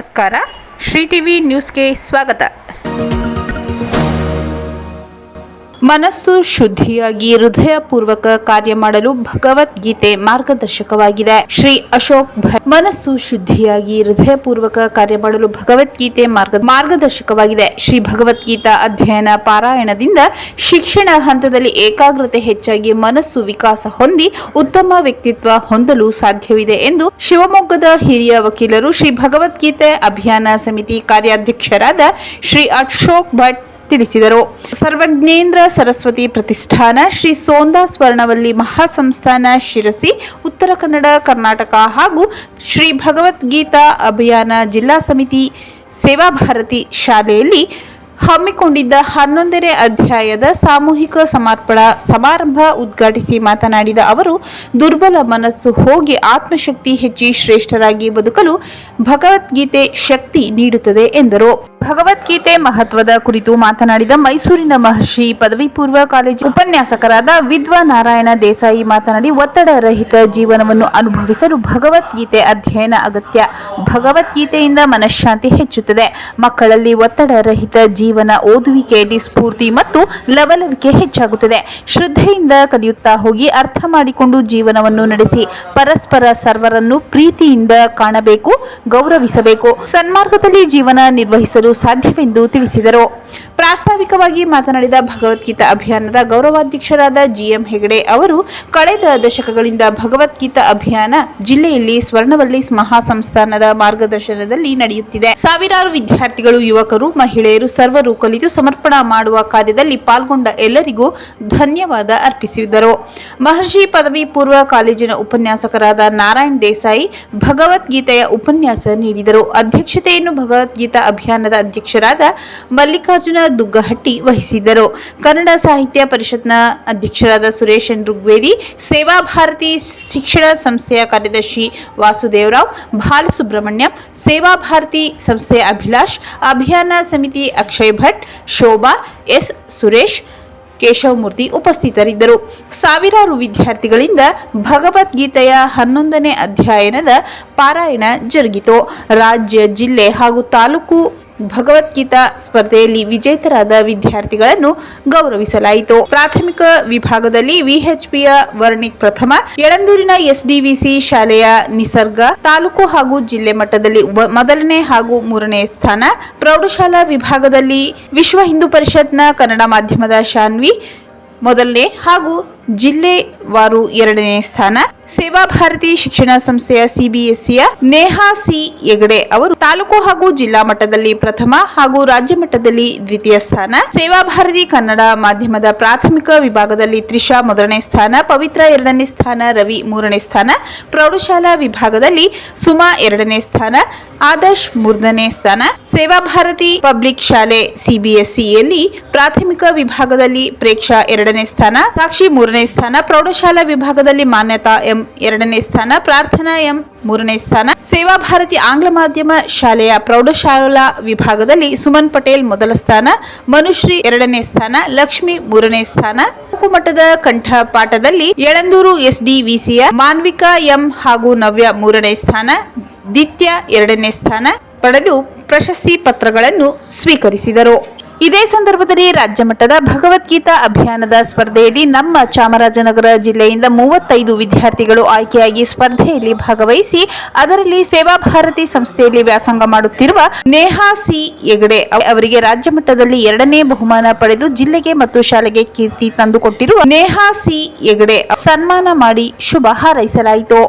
ನಮಸ್ಕಾರ ಶ್ರೀ ಟಿವಿ ನ್ಯೂಸ್ಗೆ ಸ್ವಾಗತ. ಮನಸ್ಸು ಶುದ್ಧಿಯಾಗಿ, ಹೃದಯಪೂರ್ವಕ ಕಾರ್ಯ ಮಾಡಲು ಭಗವದ್ಗೀತೆ ಮಾರ್ಗದರ್ಶಕವಾಗಿದೆ. ಶ್ರೀ ಅಶೋಕ್ ಭಟ್, ಮನಸ್ಸು ಶುದ್ಧಿಯಾಗಿ, ಹೃದಯಪೂರ್ವಕ ಕಾರ್ಯ ಮಾಡಲು ಭಗವದ್ಗೀತೆ ಮಾರ್ಗ, ಮಾರ್ಗದರ್ಶಕವಾಗಿದೆ. ಶ್ರೀ ಭಗವದ್ಗೀತಾ ಅಧ್ಯಯನ ಪಾರಾಯಣದಿಂದ ಶಿಕ್ಷಣ ಹಂತದಲ್ಲಿ ಏಕಾಗ್ರತೆ ಹೆಚ್ಚಾಗಿ ಮನಸ್ಸು ವಿಕಾಸ ಹೊಂದಿ, ಉತ್ತಮ ವ್ಯಕ್ತಿತ್ವ ಹೊಂದಲು ಸಾಧ್ಯವಿದೆ ಎಂದು ಶಿವಮೊಗ್ಗದ ಹಿರಿಯ ವಕೀಲರು ಶ್ರೀ ಭಗವದ್ಗೀತೆ ಅಭಿಯಾನ ಸಮಿತಿ ಕಾರ್ಯಾಧ್ಯಕ್ಷರಾದ ಶ್ರೀ ಅಶೋಕ್ ಭಟ್ ತಿಳಿಸಿದರು. ಸರ್ವಜ್ಞೇಂದ್ರ ಸರಸ್ವತಿ ಪ್ರತಿಷ್ಠಾನ, ಶ್ರೀ ಸೋಂದಾ ಸ್ವರ್ಣವಲ್ಲಿ ಮಹಾಸಂಸ್ಥಾನ ಶಿರಸಿ, ಉತ್ತರ ಕನ್ನಡ, ಕರ್ನಾಟಕ ಹಾಗೂ ಶ್ರೀ ಭಗವದ್ಗೀತಾ ಅಭಿಯಾನ ಜಿಲ್ಲಾ ಸಮಿತಿ ಸೇವಾ ಭಾರತಿ ಶಾಲೆಯಲ್ಲಿ ಹಮ್ಮಿಕೊಂಡಿದ್ದ ಹನ್ನೊಂದನೇ ಅಧ್ಯಾಯದ ಸಾಮೂಹಿಕ ಸಮರ್ಪಣಾ ಸಮಾರಂಭ ಉದ್ಘಾಟಿಸಿ ಮಾತನಾಡಿದ ಅವರು, ದುರ್ಬಲ ಮನಸ್ಸು ಹೋಗಿ ಆತ್ಮಶಕ್ತಿ ಹೆಚ್ಚಿ ಶ್ರೇಷ್ಠರಾಗಿ ಬದುಕಲು ಭಗವದ್ಗೀತೆ ಶಕ್ತಿ ನೀಡುತ್ತದೆ ಎಂದರು. ಭಗವದ್ಗೀತೆ ಮಹತ್ವದ ಕುರಿತು ಮಾತನಾಡಿದ ಮೈಸೂರಿನ ಮಹರ್ಷಿ ಪದವಿ ಪೂರ್ವ ಕಾಲೇಜು ಉಪನ್ಯಾಸಕರಾದ ವಿದ್ವಾ ನಾರಾಯಣ ದೇಸಾಯಿ ಮಾತನಾಡಿ, ಒತ್ತಡ ರಹಿತ ಜೀವನವನ್ನು ಅನುಭವಿಸಲು ಭಗವದ್ಗೀತೆ ಅಧ್ಯಯನ ಅಗತ್ಯ. ಭಗವದ್ಗೀತೆಯಿಂದ ಮನಃಶಾಂತಿ ಹೆಚ್ಚುತ್ತದೆ. ಮಕ್ಕಳಲ್ಲಿ ಒತ್ತಡ ರಹಿತ ಜೀವನ ಓದುವಿಕೆಯಲ್ಲಿ ಸ್ಫೂರ್ತಿ ಮತ್ತು ಲವಲವಿಕೆ ಹೆಚ್ಚಾಗುತ್ತದೆ. ಶ್ರದ್ಧೆಯಿಂದ ಕಲಿಯುತ್ತಾ ಹೋಗಿ ಅರ್ಥ ಮಾಡಿಕೊಂಡು ಜೀವನವನ್ನು ನಡೆಸಿ ಪರಸ್ಪರ ಸರ್ವರನ್ನು ಪ್ರೀತಿಯಿಂದ ಕಾಣಬೇಕು, ಗೌರವಿಸಬೇಕು. ಸನ್ಮಾರ್ಗದಲ್ಲಿ ಜೀವನ ನಿರ್ವಹಿಸಲು ಸಾಧ್ಯವೆಂದು ತಿಳಿಸಿದರು. ಪ್ರಾಸ್ತಾವಿಕವಾಗಿ ಮಾತನಾಡಿದ ಭಗವದ್ಗೀತಾ ಅಭಿಯಾನದ ಗೌರವಾಧ್ಯಕ್ಷರಾದ ಜಿಎಂ ಹೆಗಡೆ ಅವರು, ಕಳೆದ ದಶಕಗಳಿಂದ ಭಗವದ್ಗೀತಾ ಅಭಿಯಾನ ಜಿಲ್ಲೆಯಲ್ಲಿ ಸ್ವರ್ಣವಲ್ಲಿ ಮಹಾಸಂಸ್ಥಾನದ ಮಾರ್ಗದರ್ಶನದಲ್ಲಿ ನಡೆಯುತ್ತಿದೆ. ಸಾವಿರಾರು ವಿದ್ಯಾರ್ಥಿಗಳು, ಯುವಕರು, ಮಹಿಳೆಯರು ಸರ್ವರು ಕಲಿತು ಸಮರ್ಪಣಾ ಮಾಡುವ ಕಾರ್ಯದಲ್ಲಿ ಪಾಲ್ಗೊಂಡ ಎಲ್ಲರಿಗೂ ಧನ್ಯವಾದ ಅರ್ಪಿಸಿದರು. ಮಹರ್ಷಿ ಪದವಿ ಪೂರ್ವ ಕಾಲೇಜಿನ ಉಪನ್ಯಾಸಕರಾದ ನಾರಾಯಣ್ ದೇಸಾಯಿ ಭಗವದ್ಗೀತೆಯ ಉಪನ್ಯಾಸ ನೀಡಿದರು. ಅಧ್ಯಕ್ಷತೆಯನ್ನು ಭಗವದ್ಗೀತಾ ಅಭಿಯಾನದ ಅಧ್ಯಕ್ಷರಾದ ಮಲ್ಲಿಕಾರ್ಜುನ ದುಗ್ಗಹಟ್ಟಿ ವಹಿಸಿದ್ದರು. ಕನ್ನಡ ಸಾಹಿತ್ಯ ಪರಿಷತ್ನ ಅಧ್ಯಕ್ಷರಾದ ಸುರೇಶ್ ಎನ್ ಋಗ್ವೇದಿ, ಸೇವಾ ಭಾರತಿ ಶಿಕ್ಷಣ ಸಂಸ್ಥೆಯ ಕಾರ್ಯದರ್ಶಿ ವಾಸುದೇವರಾವ್ ಬಾಲಸುಬ್ರಹ್ಮಣ್ಯಂ ಸೇವಾ ಭಾರತಿ ಸಂಸ್ಥೆಯ ಅಭಿಲಾಷ್, ಅಭಿಯಾನ ಸಮಿತಿ ಅಕ್ಷಯ್ ಭಟ್, ಶೋಭಾ, ಎಸ್ ಸುರೇಶ್ ಕೇಶವಮೂರ್ತಿ ಉಪಸ್ಥಿತರಿದ್ದರು. ಸಾವಿರಾರು ವಿದ್ಯಾರ್ಥಿಗಳಿಂದ ಭಗವದ್ಗೀತೆಯ ಹನ್ನೊಂದನೇ ಅಧ್ಯಯನದ ಪಾರಾಯಣ ಜರುಗಿತು. ರಾಜ್ಯ, ಜಿಲ್ಲೆ ಹಾಗೂ ತಾಲೂಕು ಭಗವದ್ಗೀತಾ ಸ್ಪರ್ಧೆಯಲ್ಲಿ ವಿಜೇತರಾದ ವಿದ್ಯಾರ್ಥಿಗಳನ್ನು ಗೌರವಿಸಲಾಯಿತು. ಪ್ರಾಥಮಿಕ ವಿಭಾಗದಲ್ಲಿ ವಿಎಚ್ಪಿಯ ವರ್ಣಿಕ್ ಪ್ರಥಮ, ಯಳಂದೂರಿನ ಎಸ್ಡಿವಿಸಿ ಶಾಲೆಯ ನಿಸರ್ಗ, ತಾಲೂಕು ಹಾಗೂ ಜಿಲ್ಲೆ ಮಟ್ಟದಲ್ಲಿ ಮೊದಲನೇ ಹಾಗೂ ಮೂರನೇ ಸ್ಥಾನ. ಪ್ರೌಢಶಾಲಾ ವಿಭಾಗದಲ್ಲಿ ವಿಶ್ವ ಹಿಂದೂ ಪರಿಷತ್ನ ಕನ್ನಡ ಮಾಧ್ಯಮದ ಶಾನ್ವಿ, ಮೊದಲನೇ ಹಾಗೂ ಜಿಲ್ಲೆವಾರು ಎರಡನೇ ಸ್ಥಾನ. ಸೇವಾ ಭಾರತಿ ಶಿಕ್ಷಣ ಸಂಸ್ಥೆಯ ಸಿಬಿಎಸ್ಇಯ ನೇಹಾ ಸಿ ಹೆಗಡೆ ಅವರು ತಾಲೂಕು ಹಾಗೂ ಜಿಲ್ಲಾ ಮಟ್ಟದಲ್ಲಿ ಪ್ರಥಮ ಹಾಗೂ ರಾಜ್ಯ ಮಟ್ಟದಲ್ಲಿ ದ್ವಿತೀಯ ಸ್ಥಾನ. ಸೇವಾ ಭಾರತಿ ಕನ್ನಡ ಮಾಧ್ಯಮದ ಪ್ರಾಥಮಿಕ ವಿಭಾಗದಲ್ಲಿ ತ್ರಿಷಾ ಮೊದಲನೇ ಸ್ಥಾನ, ಪವಿತ್ರ ಎರಡನೇ ಸ್ಥಾನ, ರವಿ ಮೂರನೇ ಸ್ಥಾನ, ಪ್ರೌಢಶಾಲಾ ವಿಭಾಗದಲ್ಲಿ ಸುಮಾ ಎರಡನೇ ಸ್ಥಾನ, ಆದರ್ಶ್ ಮೂರನೇ ಸ್ಥಾನ. ಸೇವಾ ಭಾರತಿ ಪಬ್ಲಿಕ್ ಶಾಲೆ ಸಿಬಿಎಸ್ಇಯಲ್ಲಿ ಪ್ರಾಥಮಿಕ ವಿಭಾಗದಲ್ಲಿ ಪ್ರೇಕ್ಷಾ ಎರಡನೇ ಸ್ಥಾನ, ಸಾಕ್ಷಿ ಮೂರನೇ ಸ್ಥಾನ ಪ್ರೌಢಶಾಲಾ ವಿಭಾಗದಲ್ಲಿ ಮಾನ್ಯತಾ ಎಂ ಎರಡನೇ ಸ್ಥಾನ, ಪ್ರಾರ್ಥನಾ ಎಂ ಮೂರನೇ ಸ್ಥಾನ. ಸೇವಾ ಭಾರತಿ ಆಂಗ್ಲ ಮಾಧ್ಯಮ ಶಾಲೆಯ ಪ್ರೌಢಶಾಲಾ ವಿಭಾಗದಲ್ಲಿ ಸುಮನ್ ಪಟೇಲ್ ಮೊದಲ ಸ್ಥಾನ, ಮನುಶ್ರೀ ಎರಡನೇ ಸ್ಥಾನ, ಲಕ್ಷ್ಮಿ ಮೂರನೇ ಸ್ಥಾನ. ಮಟ್ಟದ ಕಂಠಪಾಠದಲ್ಲಿ ಯಳಂದೂರು ಎಸ್ಡಿವಿಸಿಯ ಮಾನ್ವಿಕಾ ಎಂ ಹಾಗೂ ನವ್ಯ ಮೂರನೇ ಸ್ಥಾನ, ದಿತ್ಯ ಎರಡನೇ ಸ್ಥಾನ. ಪಡೆದು ಪ್ರಶಸ್ತಿ ಪತ್ರಗಳನ್ನು ಸ್ವೀಕರಿಸಿದರು. ಇದೇ ಸಂದರ್ಭದಲ್ಲಿ ರಾಜ್ಯ ಮಟ್ಟದ ಭಗವದ್ಗೀತಾ ಅಭಿಯಾನದ ಸ್ಪರ್ಧೆಯಲ್ಲಿ ನಮ್ಮ ಚಾಮರಾಜನಗರ ಜಿಲ್ಲೆಯಿಂದ ಮೂವತ್ತೈದು ವಿದ್ಯಾರ್ಥಿಗಳು ಆಯ್ಕೆಯಾಗಿ ಸ್ಪರ್ಧೆಯಲ್ಲಿ ಭಾಗವಹಿಸಿ, ಅದರಲ್ಲಿ ಸೇವಾ ಭಾರತಿ ಸಂಸ್ಥೆಯಲ್ಲಿ ವ್ಯಾಸಂಗ ಮಾಡುತ್ತಿರುವ ನೇಹಾ ಸಿ ಹೆಗಡೆ ಅವರಿಗೆ ರಾಜ್ಯ ಮಟ್ಟದಲ್ಲಿ ಎರಡನೇ ಬಹುಮಾನ ಪಡೆದು ಜಿಲ್ಲೆಗೆ ಮತ್ತು ಶಾಲೆಗೆ ಕೀರ್ತಿ ತಂದುಕೊಟ್ಟಿರುವ ನೇಹಾ ಸಿ ಹೆಗಡೆ ಸನ್ಮಾನ ಮಾಡಿ ಶುಭ ಹಾರೈಸಲಾಯಿತು.